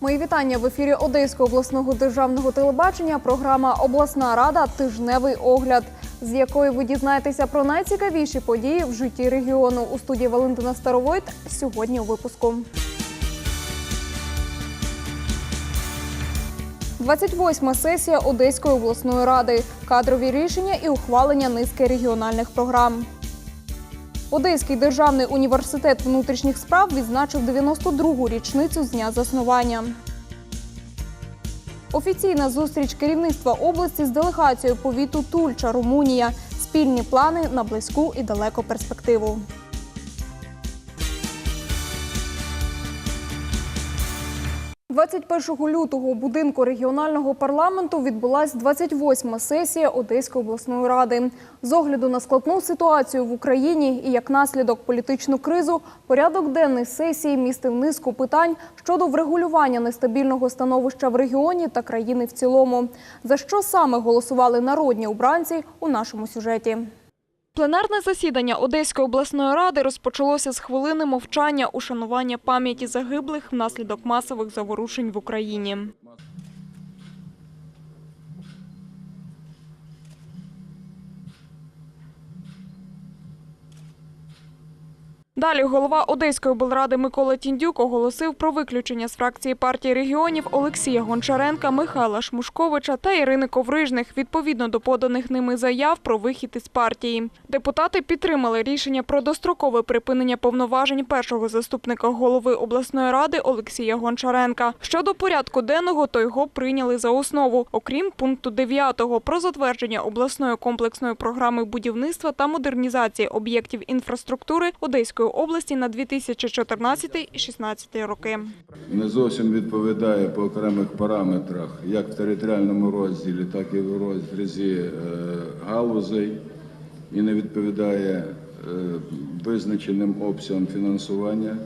Мої вітання в ефірі Одеського обласного державного телебачення. Програма Обласна рада Тижневий огляд, з якої ви дізнаєтеся про найцікавіші події в житті регіону. У студії Валентина Старовойт сьогодні у випуску. 28 сесія Одеської обласної ради, кадрові рішення і ухвалення низки регіональних програм. Одеський державний університет внутрішніх справ відзначив 92-гу річницю з дня заснування. Офіційна зустріч керівництва області з делегацією повіту Тульча, Румунія. Спільні плани на близьку і далеку перспективу. – 21 лютого у будинку регіонального парламенту відбулась 28-ма сесія Одеської обласної ради. З огляду на складну ситуацію в Україні і як наслідок політичну кризу, порядок денний сесії містив низку питань щодо врегулювання нестабільного становища в регіоні та країни в цілому. За що саме голосували народні обранці у нашому сюжеті. Пленарне засідання Одеської обласної ради розпочалося з хвилини мовчання ушанування пам'яті загиблих внаслідок масових заворушень в Україні. Далі голова Одеської облради Микола Тіндюк оголосив про виключення з фракції партії регіонів Олексія Гончаренка, Михайла Шмушковича та Ірини Коврижних відповідно до поданих ними заяв про вихід із партії. Депутати підтримали рішення про дострокове припинення повноважень першого заступника голови обласної ради Олексія Гончаренка. Щодо порядку денного, то його прийняли за основу, окрім пункту 9 про затвердження обласної комплексної програми будівництва та модернізації об'єктів інфраструктури Одеської області на 2014-2016 роки. не зовсім відповідає по окремих параметрах, як в територіальному розділі, так і в розрізі е, галузей, і не відповідає е, визначеним обсягам фінансування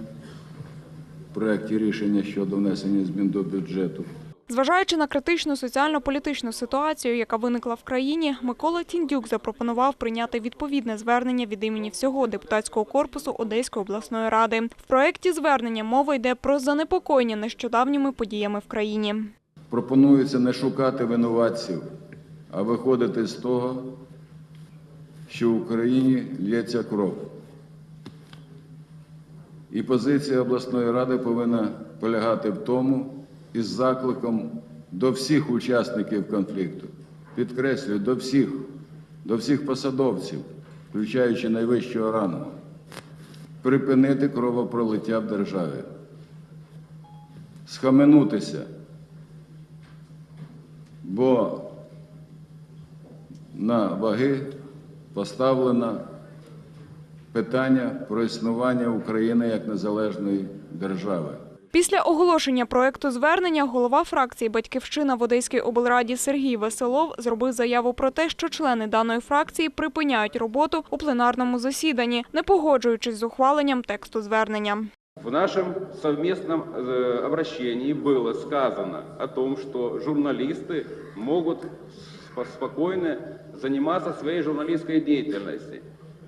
в проєкті рішення щодо внесення змін до бюджету. Зважаючи на критичну соціально-політичну ситуацію, яка виникла в країні, Микола Тіндюк запропонував прийняти відповідне звернення від імені всього депутатського корпусу Одеської обласної ради. В проєкті звернення мова йде про занепокоєння нещодавніми подіями в країні. Пропонується не шукати винуватців, а виходити з того, що в Україні лється кров. І позиція обласної ради повинна полягати в тому, із закликом до всіх учасників конфлікту, підкреслюю, до всіх, до всіх посадовців, включаючи найвищого рангу, припинити кровопролиття в державі, схаменутися, бо на ваги поставлено питання про існування України як незалежної держави. Після оголошення проекту звернення голова фракції Батьківщина в Одеській облраді Сергій Веселов зробив заяву про те, що члени даної фракції припиняють роботу у пленарному засіданні, не погоджуючись з ухваленням тексту звернення. В нашем совместном э, обращении было сказано о том, что журналисты могут спо- спокойно заниматься своей журналистской деятельностью.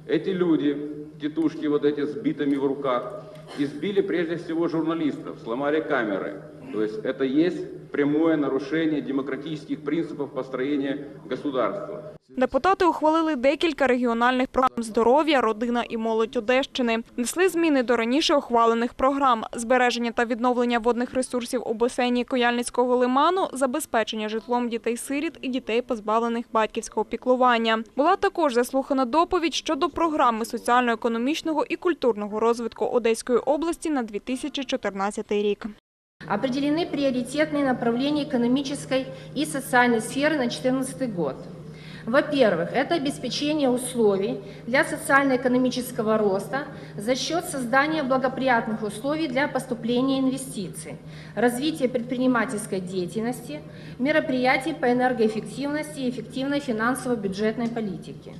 Эти люди, тетушки вот эти с битами в руках, избили прежде всего журналистов, сломали камеры. То есть это есть прямое нарушение демократических принципов построения государства. Депутати ухвалили декілька регіональних програм здоров'я, родина і молодь Одещини. Внесли зміни до раніше ухвалених програм: збереження та відновлення водних ресурсів у басейні Кояльницького лиману, забезпечення житлом дітей-сиріт і дітей, позбавлених батьківського піклування. Була також заслухана доповідь щодо програми соціально-економічного і культурного розвитку Одеської області на 2014 рік. Определены приоритетные направления экономической и социальной сферы на 2014 год. Во-первых, это обеспечение условий для социально-экономического роста за счет создания благоприятных условий для поступления инвестиций, развития предпринимательской деятельности, мероприятий по энергоэффективности и эффективной финансово-бюджетной политике.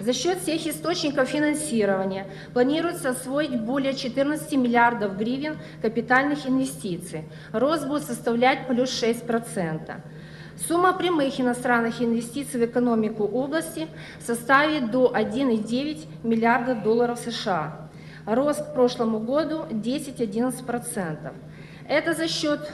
За счет всех источников финансирования планируется освоить более 14 миллиардов гривен капитальных инвестиций. Рост будет составлять плюс 6%. Сумма прямых иностранных инвестиций в экономику области составит до 1,9 миллиарда долларов США. Рост к прошлому году 10-11%. Это за счет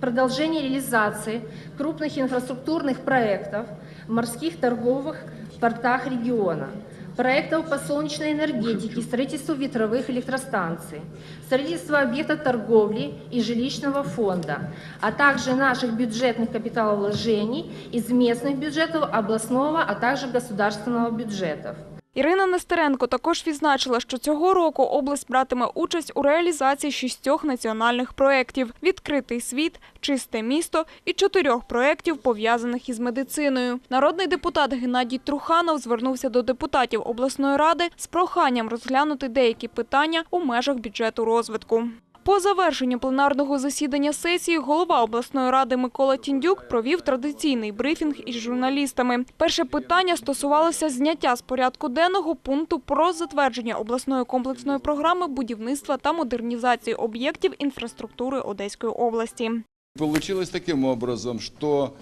продолжение реализации крупных инфраструктурных проектов в морских торговых портах региона, проектов по солнечной энергетике, строительству ветровых электростанций, строительство объектов торговли и жилищного фонда, а также наших бюджетных капиталовложений из местных бюджетов, областного, а также государственного бюджетов. Ірина Нестеренко також відзначила, що цього року область братиме участь у реалізації шістьох національних проєктів «Відкритий світ», «Чисте місто» і чотирьох проєктів, пов'язаних із медициною. Народний депутат Геннадій Труханов звернувся до депутатів обласної ради з проханням розглянути деякі питання у межах бюджету розвитку. По завершенню пленарного засідання сесії голова обласної ради Микола Тіндюк провів традиційний брифінг із журналістами. Перше питання стосувалося зняття з порядку денного пункту про затвердження обласної комплексної програми будівництва та модернізації об'єктів інфраструктури Одеської області. Получилось таким образом, что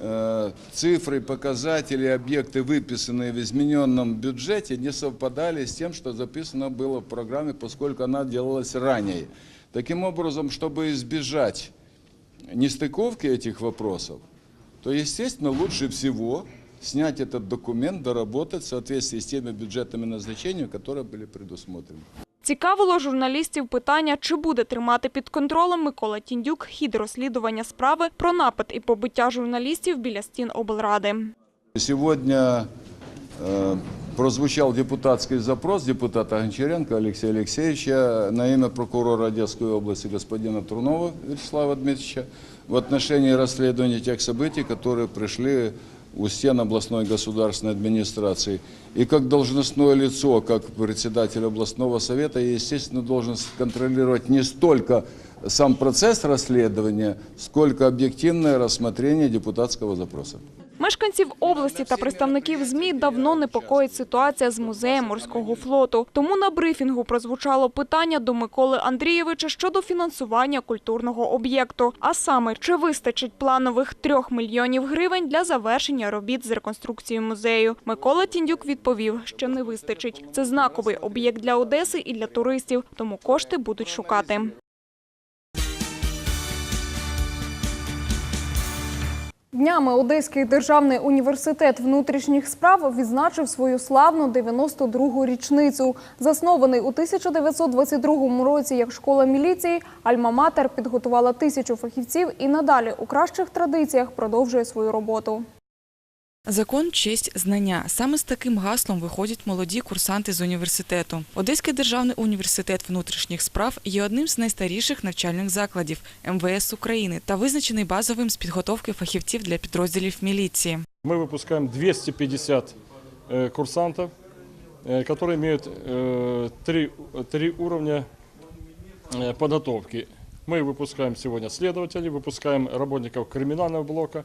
э, цифры, показатели, объекты, выписанные в измененном бюджете, не совпадали с тем, что записано было в программе, поскольку она делалась ранее. Таким образом, чтобы избежать нестыковки этих вопросов, то, естественно, лучше всего снять этот документ, доработать в соответствии с теми бюджетными назначениями, которые были предусмотрены. Цікавило журналістів питання, чи буде тримати під контролем Микола Тіндюк хід розслідування справи про напад і побиття журналістів біля стін облради. Сегодня э, прозвучал депутатский запрос депутата Гончаренко Алексея Алексеевича на имя прокурора Одесской области господина Трунова Вячеслава Дмитриевича в отношении расследования тех событий, которые пришли у стен областной государственной администрации. И как должностное лицо, как председатель областного совета, я, естественно, должен контролировать не столько сам процесс расследования, сколько объективное рассмотрение депутатского запроса. Мешканців області та представників ЗМІ давно непокоїть ситуація з музеєм морського флоту. Тому на брифінгу прозвучало питання до Миколи Андрійовича щодо фінансування культурного об'єкту. А саме, чи вистачить планових трьох мільйонів гривень для завершення робіт з реконструкції музею. Микола Тіндюк відповів, що не вистачить. Це знаковий об'єкт для Одеси і для туристів, тому кошти будуть шукати. Днями Одеський державний університет внутрішніх справ відзначив свою славну 92-гу річницю. Заснований у 1922 році як школа міліції, Альма-Матер підготувала тисячу фахівців і надалі у кращих традиціях продовжує свою роботу. Закон, честь, знання. Саме з таким гаслом виходять молоді курсанти з університету. Одеський державний університет внутрішніх справ є одним з найстаріших навчальних закладів МВС України та визначений базовим з підготовки фахівців для підрозділів міліції. Мы выпускаем 250 э, курсантов, э, которые имеют э, три, три уровня э, подготовки. Мы выпускаем сегодня следователей, выпускаем работников криминального блока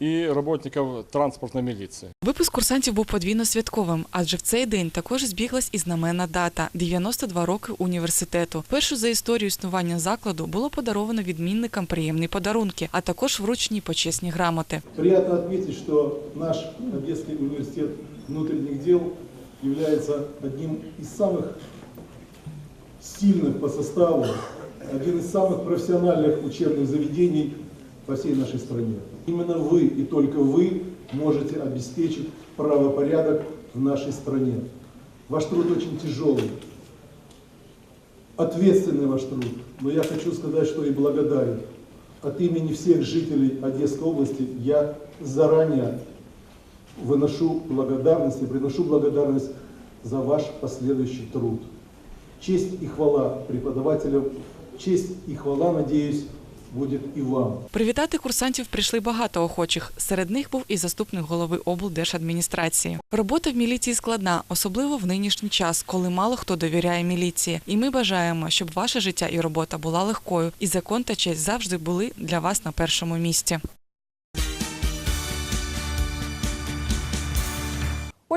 и работников транспортной милиции. Випуск курсантів був подвійно святковим, адже в цей день також збіглась і знаменна дата 92 роки університету. Першу за історію існування закладу було подаровано відмінникам приємні подарунки, а також вручені почесні грамоти. Приятно отметить, что наш Одесский университет внутренних дел является одним из самых сильных по составу, один из самых профессиональных учебных заведений по всей нашей стране. Именно вы и только вы можете обеспечить правопорядок в нашей стране. Ваш труд очень тяжелый, ответственный ваш труд, но я хочу сказать, что и благодарен. От имени всех жителей Одесской области я заранее выношу благодарность и приношу благодарность за ваш последующий труд. Честь и хвала преподавателям, честь и хвала, надеюсь, будет і вам. Привітати курсантів прийшли багато охочих. Серед них був і заступник голови облдержадміністрації. Робота в міліції складна, особливо в нинішній час, коли мало хто довіряє міліції. І ми бажаємо, щоб ваше життя і робота була легкою, і закон та честь завжди були для вас на першому місці.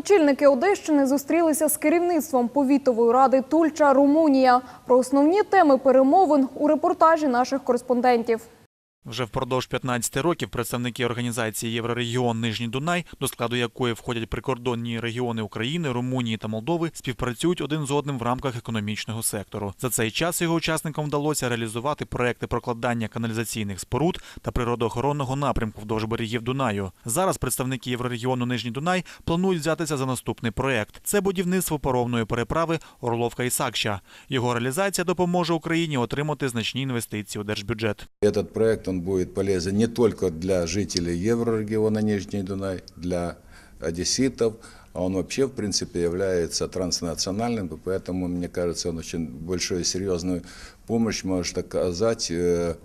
Очільники Одещини зустрілися з керівництвом повітової ради Тульча Румунія. Про основні теми перемовин у репортажі наших кореспондентів. Вже впродовж 15 років представники організації Єврорегіон Нижній Дунай, до складу якої входять прикордонні регіони України, Румунії та Молдови, співпрацюють один з одним в рамках економічного сектору. За цей час його учасникам вдалося реалізувати проекти прокладання каналізаційних споруд та природоохоронного напрямку вдовж берегів Дунаю. Зараз представники Єврорегіону Нижній Дунай планують взятися за наступний проект. Це будівництво паромної переправи Орловка і Сакща. Його реалізація допоможе Україні отримати значні інвестиції у держбюджет. Этот проект он будет полезен не только для жителей еврорегиона Нижний Дунай, для одесситов, а он вообще, в принципе, является транснациональным, и поэтому, мне кажется, он очень большую и серьезную помощь может оказать э,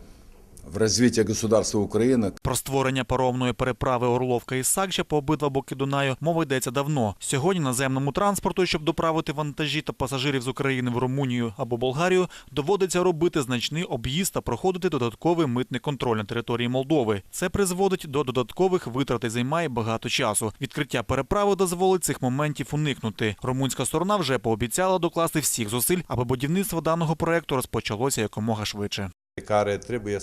в развитии государства Украины, Про створення паромної переправи Орловка і Сакжа по обидва боки Дунаю мова йдеться давно. Сьогодні наземному транспорту, щоб доправити вантажі та пасажирів з України в Румунію або Болгарію, доводиться робити значний об'їзд та проходити додатковий митний контроль на території Молдови. Це призводить до додаткових витрат і займає багато часу. Відкриття переправи дозволить цих моментів уникнути. Румунська сторона вже пообіцяла докласти всіх зусиль, аби будівництво даного проекту розпочалося якомога швидше.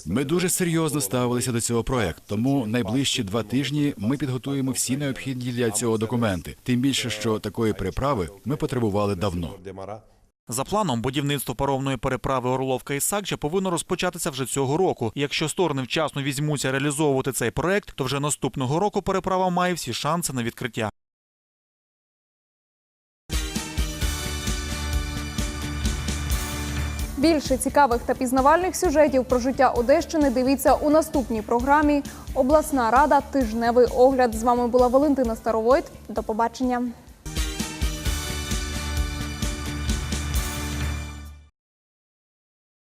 Ми дуже серйозно ставилися до цього проекту, тому найближчі два тижні ми підготуємо всі необхідні для цього документи. Тим більше, що такої переправи ми потребували давно. За планом, будівництво паромної переправи Орловка і Сакча повинно розпочатися вже цього року. Якщо сторони вчасно візьмуться реалізовувати цей проект, то вже наступного року переправа має всі шанси на відкриття. Більше цікавих та пізнавальних сюжетів про життя Одещини дивіться у наступній програмі Обласна рада. Тижневий огляд. З вами була Валентина Старовойт. До побачення.